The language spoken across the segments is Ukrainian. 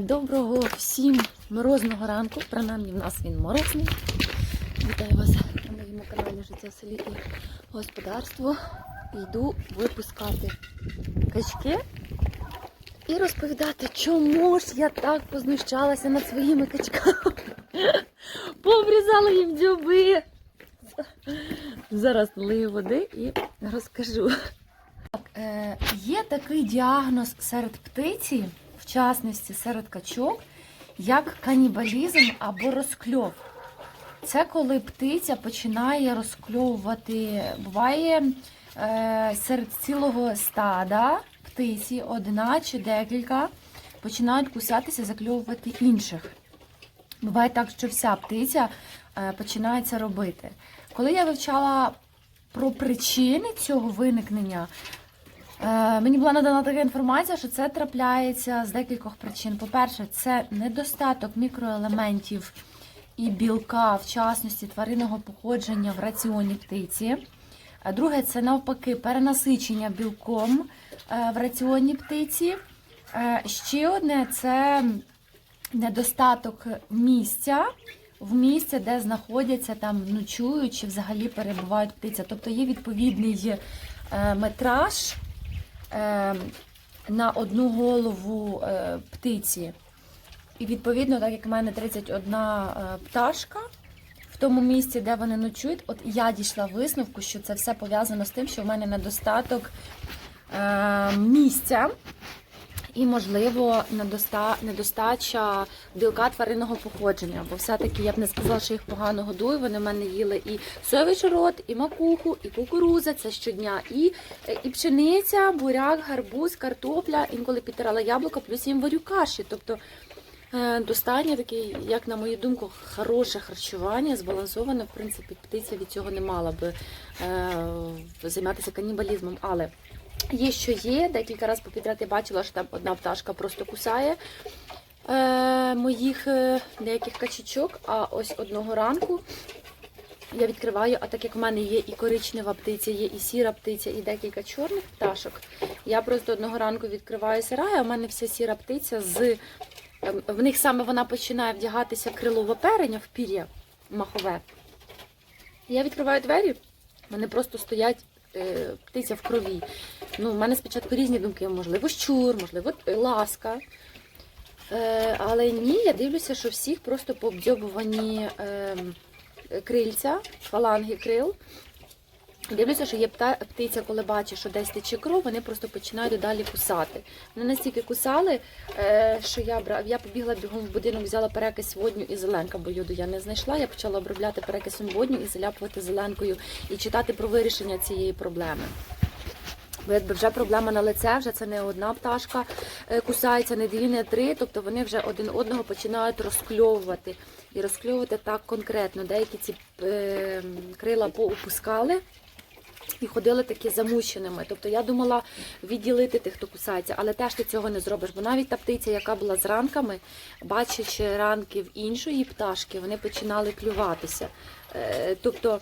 Доброго всім морозного ранку. Принаймні в нас він морозний. Вітаю вас на моєму каналі Життя в селі і господарство. Йду випускати качки і розповідати, чому ж я так познущалася над своїми качками. Пообрізала їм дзьоби. Зараз налию води і розкажу. Так, е, є такий діагноз серед птиці, в частності серед качок, як канібалізм або розкльов. Це коли птиця починає розкльовувати. Буває е, серед цілого стада птиці одна чи декілька починають кусатися, закльовувати інших. Буває так, що вся птиця е, починає це робити. Коли я вивчала про причини цього виникнення, Мені була надана така інформація, що це трапляється з декількох причин. По-перше, це недостаток мікроелементів і білка, в частності тваринного походження в раціоні птиці. Е, Друге, це навпаки перенасичення білком е, в раціоні птиці. Е, Ще одне це недостаток місця. В місці, де знаходяться там ночують чи взагалі перебувають птиця. Тобто є відповідний е, метраж е, на одну голову е, птиці. І відповідно, так як в мене 31 е, пташка в тому місці, де вони ночують, от я дійшла висновку, що це все пов'язано з тим, що в мене недостаток е, місця. І, можливо, недоста... недостача білка тваринного походження. Бо все-таки я б не сказала, що їх погано годую. Вони в мене їли і соєвий шарот, і макуху, і кукуруза це щодня, і, і пшениця, буряк, гарбуз, картопля, інколи підтирала яблука, плюс їм варю каші. Тобто е, достатньо таке, як на мою думку, хороше харчування, збалансоване. В принципі, птиця від цього не мала би е, займатися канібалізмом. Але Є, що є. Декілька разів попідряд я бачила, що там одна пташка просто кусає е, моїх е, деяких качечок. А ось одного ранку я відкриваю, а так як в мене є і коричнева птиця, є і сіра птиця, і декілька чорних пташок. Я просто одного ранку відкриваю сарай, а в мене вся сіра птиця з. е, В них саме вона починає вдягатися в крилове переня, в пір'я махове. Я відкриваю двері, в мене просто стоять птиця в крові. Ну, У мене спочатку різні думки, можливо, щур, можливо, ласка. Е, але ні, я дивлюся, що всіх просто пообдьобувані е, крильця, фаланги крил. Дивлюся, що є птиця, коли бачить, що десь тече кров, вони просто починають далі кусати. Вони настільки кусали, е, що я бра... я побігла бігом в будинок, взяла перекись водню і зеленка, бо йоду я не знайшла. Я почала обробляти перекисом водню і заляпувати зеленкою і читати про вирішення цієї проблеми. Бо якби вже проблема на лице, вже це не одна пташка е, кусається, не дві, не три, тобто вони вже один одного починають розкльовувати. І розкльовувати так конкретно. Деякі ці е, крила поопускали і ходили такі замученими. Тобто я думала відділити тих, хто кусається, але теж ти цього не зробиш. Бо навіть та птиця, яка була з ранками, бачачи ранки в іншої пташки, вони починали клюватися. Е, Тобто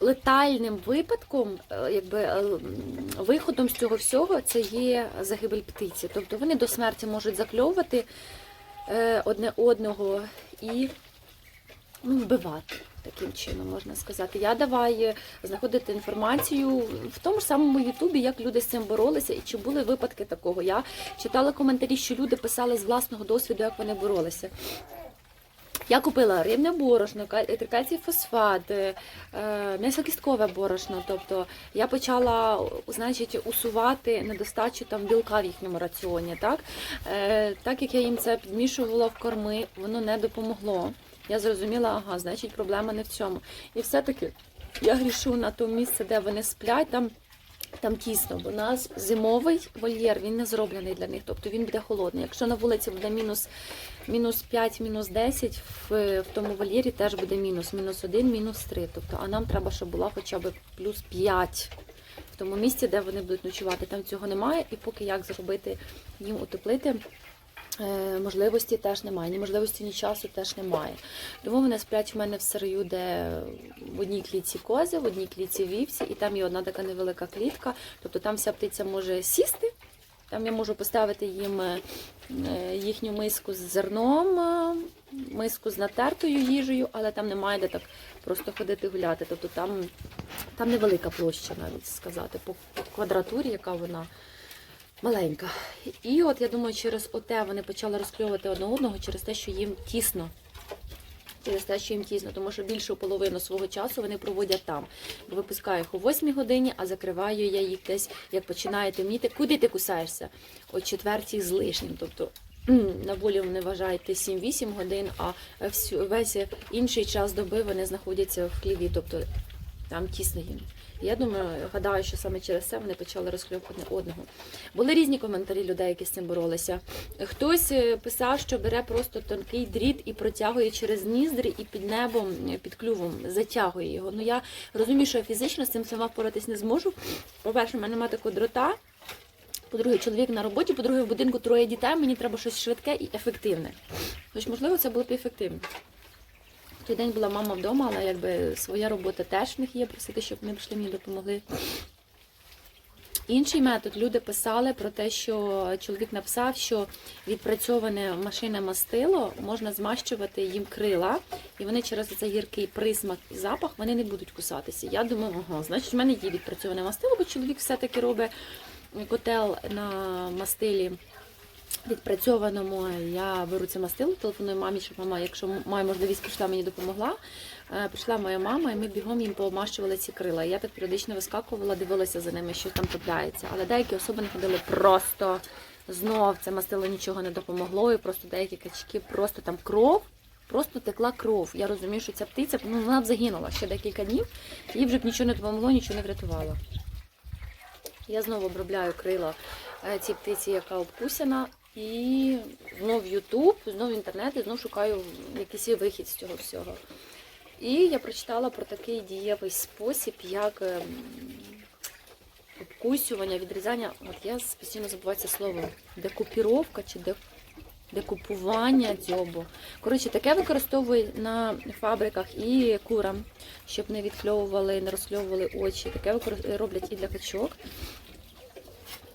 летальним випадком, е, якби е, виходом з цього всього це є загибель птиці. Тобто вони до смерті можуть закльовувати одне одного і ну, вбивати. Таким чином можна сказати. Я давай знаходити інформацію в тому ж самому Ютубі, як люди з цим боролися, і чи були випадки такого. Я читала коментарі, що люди писали з власного досвіду, як вони боролися. Я купила рибне борошно, кальцій фосфат, е, м'ясокісткове борошно. Тобто я почала значить, усувати недостачу там білка в їхньому раціоні. Так? Е, так як я їм це підмішувала в корми, воно не допомогло. Я зрозуміла, ага, значить проблема не в цьому. І все-таки я грішу на то місце, де вони сплять, там, там тісно, бо у нас зимовий вольєр, він не зроблений для них, тобто він буде холодний. Якщо на вулиці буде мінус, мінус 5, мінус 10, в, в тому вольєрі теж буде мінус, мінус 1, мінус 3. Тобто, а нам треба, щоб була хоча б плюс 5 в тому місці, де вони будуть ночувати. Там цього немає, і поки як зробити їм утеплити. Е, Можливості теж немає, ні можливості, ні часу теж немає. Тому вони сплять в мене в сараю, де в одній клітці кози, в одній клітці вівці, і там є одна така невелика клітка. Тобто там вся птиця може сісти Там я можу поставити їм е, їхню миску з зерном, е, миску з натертою їжею, але там немає де так просто ходити гуляти. Тобто там, там невелика площа, навіть сказати, по квадратурі, яка вона маленька. І от я думаю, через оте вони почали розкльовувати одне одного через те, що їм тісно. Через те, що їм тісно, тому що більшу половину свого часу вони проводять там. Випускаю їх о 8 годині, а закриваю я їх десь, як починає темніти. Куди ти кусаєшся? О четвертій з лишнім. Тобто на волі вони вважають ти 7-8 годин, а весь інший час доби вони знаходяться в хліві, тобто там тісно їм. Я думаю, гадаю, що саме через це вони почали розкльовувати одного. Були різні коментарі людей, які з цим боролися. Хтось е, писав, що бере просто тонкий дріт і протягує через ніздри і під небом, е, під клювом затягує його. Ну я розумію, що я фізично з цим сама впоратись не зможу. По-перше, в мене немає такого дрота. По-друге, чоловік на роботі, по-друге, в будинку троє дітей, мені треба щось швидке і ефективне. Хоч, можливо, це було б ефективно. Той день була мама вдома, але якби своя робота теж в них є, просити, щоб вони прийшли мені допомогли. Інший метод люди писали про те, що чоловік написав, що відпрацьоване машине мастило можна змащувати їм крила, і вони через цей гіркий присмак і запах вони не будуть кусатися. Я думаю, ага, значить, в мене є відпрацьоване мастило, бо чоловік все-таки робить котел на мастилі відпрацьованому. Я беру це мастило, телефоную мамі, щоб мама, якщо має можливість, прийшла мені допомогла. Е, Прийшла моя мама, і ми бігом їм помащували ці крила. Я так періодично вискакувала, дивилася за ними, що там трапляється. Але деякі особи не ходили просто знов. Це мастило нічого не допомогло, і просто деякі качки, просто там кров. Просто текла кров. Я розумію, що ця птиця ну, вона б загинула ще декілька днів, їй вже б нічого не допомогло, нічого не врятувало. Я знову обробляю крила е, цій птиці, яка обкусена, і знов Ютуб, знов інтернет, і знов шукаю якийсь вихід з цього всього. І я прочитала про такий дієвий спосіб, як ем, обкусювання, відрізання. От я постійно забуваю це слово декупіровка чи де, декупування дзьобу. Коротше, таке використовують на фабриках і курам, щоб не відкльовували, не розкльовували очі. Таке роблять і для качок.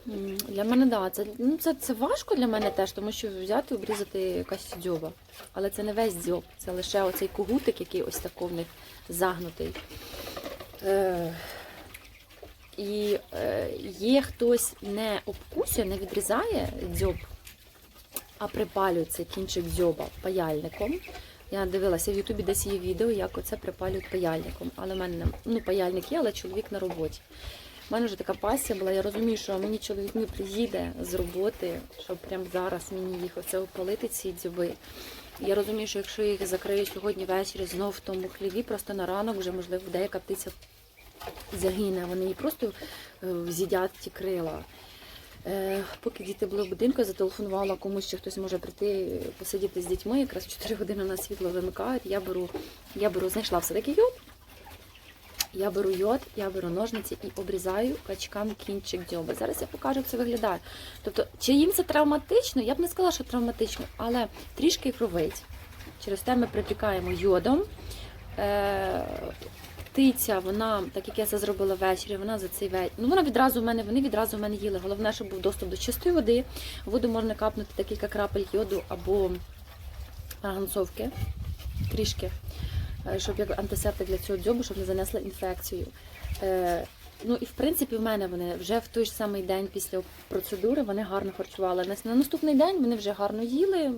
Для мене да, це, ну, це, це важко для мене теж, тому що взяти і обрізати якась дзьоба. Але це не весь дзьоб, це лише оцей когутик, який ось тако них загнутий. Е, і е, є хтось не обкусює, не відрізає дзьоб, а припалює цей кінчик дзьоба паяльником. Я дивилася в Ютубі десь є відео, як оце припалюють паяльником. Але в мене ну, паяльник є, але чоловік на роботі. У мене вже така пасія була. Я розумію, що мені чоловік не приїде з роботи, щоб прямо зараз мені їх оце опалити, ці дзьоби. Я розумію, що якщо я їх закрию сьогодні ввечері знов в тому хліві, просто на ранок вже можливо деяка птиця загине. Вони її просто е, з'їдять ті крила. Е, Поки діти були в будинку, я зателефонувала комусь, чи хтось може прийти е, посидіти з дітьми. Якраз в 4 години на світло вимикають. Я беру, я беру, знайшла все-таки йод. Я беру йод, я беру ножниці і обрізаю качкам кінчик дзьоба. Зараз я покажу, як це виглядає. Тобто, чи їм це травматично? Я б не сказала, що травматично, але трішки кровить. Через те ми припікаємо йодом. Е, птиця, вона, так як я це зробила ввечері, вона за цей вечір. Ну, вона відразу в мене, вони відразу в мене їли. Головне, щоб був доступ до чистої води. Воду можна капнути декілька крапель йоду або ганцовки трішки, щоб як антисептик для цього дзьобу, щоб не занесли інфекцію. Е, Ну і в принципі в мене вони вже в той ж самий день після процедури вони гарно харчували. На- На наступний день вони вже гарно їли.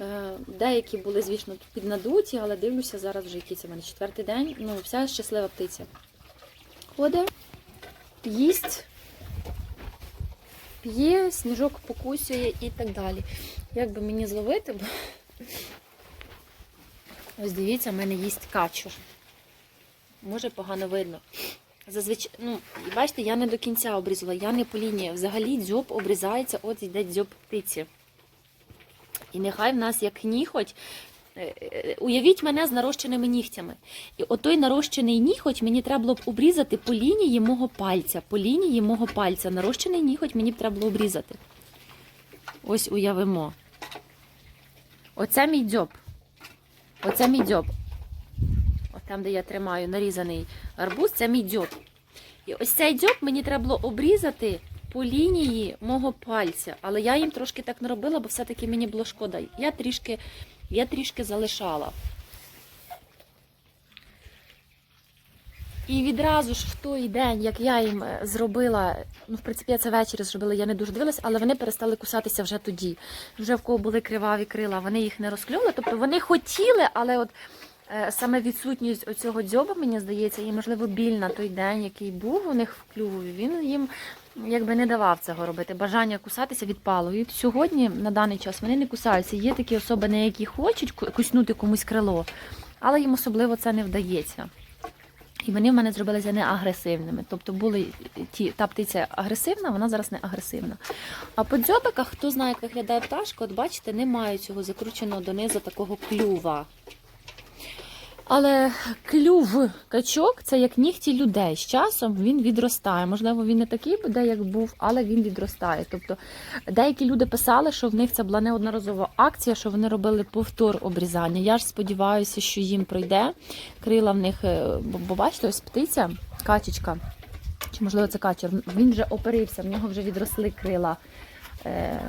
Е, Деякі були, звісно, піднадуті, але дивлюся зараз вже який це в мене четвертий день. Ну, вся щаслива птиця. Ходить, їсть, п'є, сніжок покусює і так далі. Як би мені зловити? бо- Ось дивіться, в мене їсть качур. Може погано видно. Зазвичай, ну, бачите, я не до кінця обрізала, я не по лінії. Взагалі дзьоб обрізається, от йде дзьоб птиці. І нехай в нас як ніхоть. е, е, Уявіть мене з нарощеними нігтями. І отой нарощений ніготь мені треба було б обрізати по лінії мого пальця. По лінії мого пальця. Нарощений ніготь мені б треба було обрізати. Ось уявимо. Оце мій дзьоб. Оце мій дзьоб. От там, де я тримаю нарізаний арбуз, це мій дзьоб. І ось цей дзьоб мені треба було обрізати по лінії мого пальця, але я їм трошки так не робила, бо все-таки мені було шкода. Я трішки, я трішки залишала. І відразу ж в той день, як я їм е, зробила, ну в принципі, я це ввечері зробила, я не дуже дивилась, але вони перестали кусатися вже тоді. Вже в кого були криваві крила, вони їх не розклювали. Тобто вони хотіли, але от е, саме відсутність оцього дзьоба, мені здається, і можливо біль на той день, який був у них в клюві, він їм якби не давав цього робити. Бажання кусатися відпало. І сьогодні, на даний час, вони не кусаються. Є такі особи, які хочуть куснути комусь крило, але їм особливо це не вдається. І вони в мене зробилися не агресивними. Тобто були ті, та птиця агресивна, вона зараз не агресивна. А по дзьобиках, хто знає, як виглядає пташка, от бачите, немає цього закрученого донизу такого клюва. Але клюв качок це як нігті людей. З часом він відростає. Можливо, він не такий буде, як був, але він відростає. Тобто деякі люди писали, що в них це була неодноразова акція, що вони робили повтор обрізання. Я ж сподіваюся, що їм пройде. Крила в них, е, бо, бачите, ось птиця, качечка, чи можливо це качер, він вже оперився, в нього вже відросли крила. Е,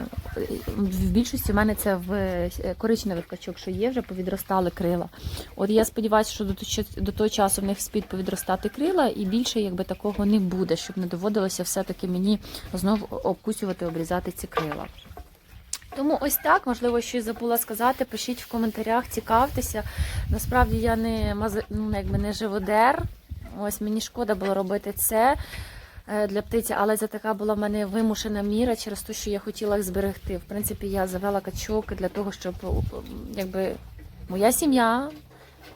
В більшості в мене це в е, коричневих качок, що є, вже повідростали крила. От я сподіваюся, що до того часу в них спіть повідростати крила, і більше якби такого не буде, щоб не доводилося все-таки мені знову обкусювати, обрізати ці крила. Тому ось так, можливо, щось забула сказати. Пишіть в коментарях, цікавтеся. Насправді я не ну, якби не живодер. Ось мені шкода було робити це для птиці, але це така була в мене вимушена міра через те, що я хотіла їх зберегти. В принципі, я завела качок для того, щоб якби моя сім'я,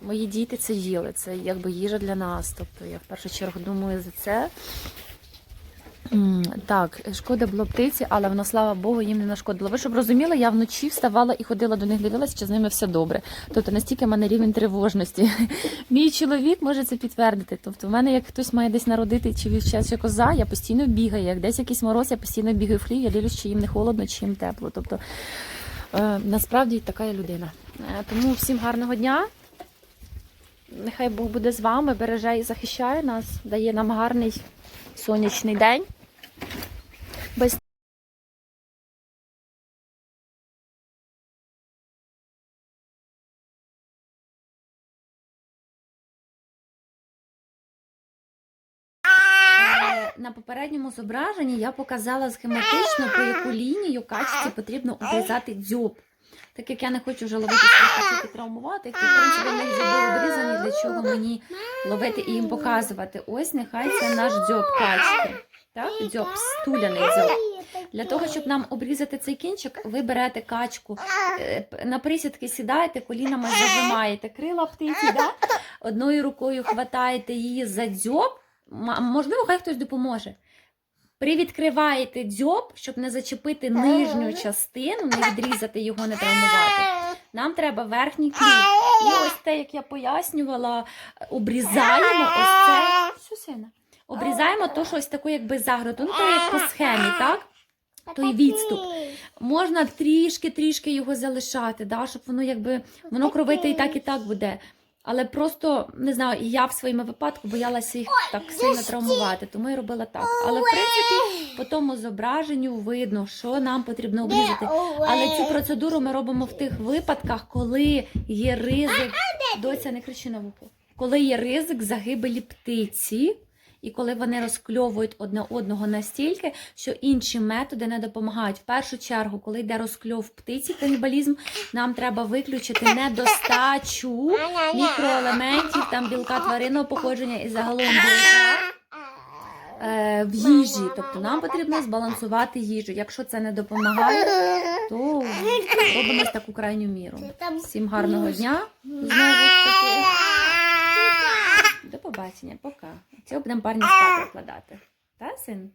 мої діти це їли. Це якби їжа для нас. Тобто я в першу чергу думаю за це. Так, шкода було птиці, але вона, слава Богу, їм не нашкодила. Ви щоб розуміли, я вночі вставала і ходила до них, дивилася, чи з ними все добре. Тобто настільки в мене рівень тривожності. Мій чоловік може це підтвердити. Тобто, в мене як хтось має десь народити чи вівча, чи коза, я постійно бігаю. Як десь якийсь мороз, я постійно бігаю в хлів, я дивлюсь, чи їм не холодно, чи їм тепло. Тобто, е, насправді така я людина. Е, тому всім гарного дня. Нехай Бог буде з вами, береже і захищає нас, дає нам гарний сонячний день. Попередньому зображенні я показала схематично, по яку лінію качці потрібно обрізати дзьоб. Так як я не хочу вже ловити своїх качок і травмувати, то, в принципі, в дзьоби обрізані, для чого мені ловити і їм показувати. Ось нехай це наш дзьоб качки. Так, дзьоб, стуляний дзьоб. Для того, щоб нам обрізати цей кінчик, ви берете качку, е, на присідки сідаєте, колінами зажимаєте крила птиці, да? одною рукою хватаєте її за дзьоб, можливо, хай хтось допоможе. Привідкриваєте дзьоб, щоб не зачепити нижню частину, не відрізати його, не травмувати. Нам треба верхній клюв. І ось те, як я пояснювала, обрізаємо ось це. Що, сина? Обрізаємо то, що ось таку якби загородку. Ну, то як по схемі, так? той відступ. Можна трішки-трішки його залишати, да, щоб воно якби воно кровите і так, і так буде. Але просто не знаю, я в своєму випадку боялася їх так сильно травмувати, тому я робила так. Але в принципі по тому зображенню видно, що нам потрібно обрізати. Але цю процедуру ми робимо в тих випадках, коли є ризик. Доця, не кричи на вухо. Коли є ризик загибелі птиці, і коли вони розкльовують одне одного настільки, що інші методи не допомагають. В першу чергу, коли йде розкльов птиці, канібалізм, нам треба виключити недостачу мікроелементів, там білка тваринного походження і загалом білка е, в їжі. Тобто нам потрібно збалансувати їжу. Якщо це не допомагає, то робимо таку крайню міру. Всім гарного дня. Знову таки. Побачення, пока. Цього будемо парні спати вкладати. Та, син?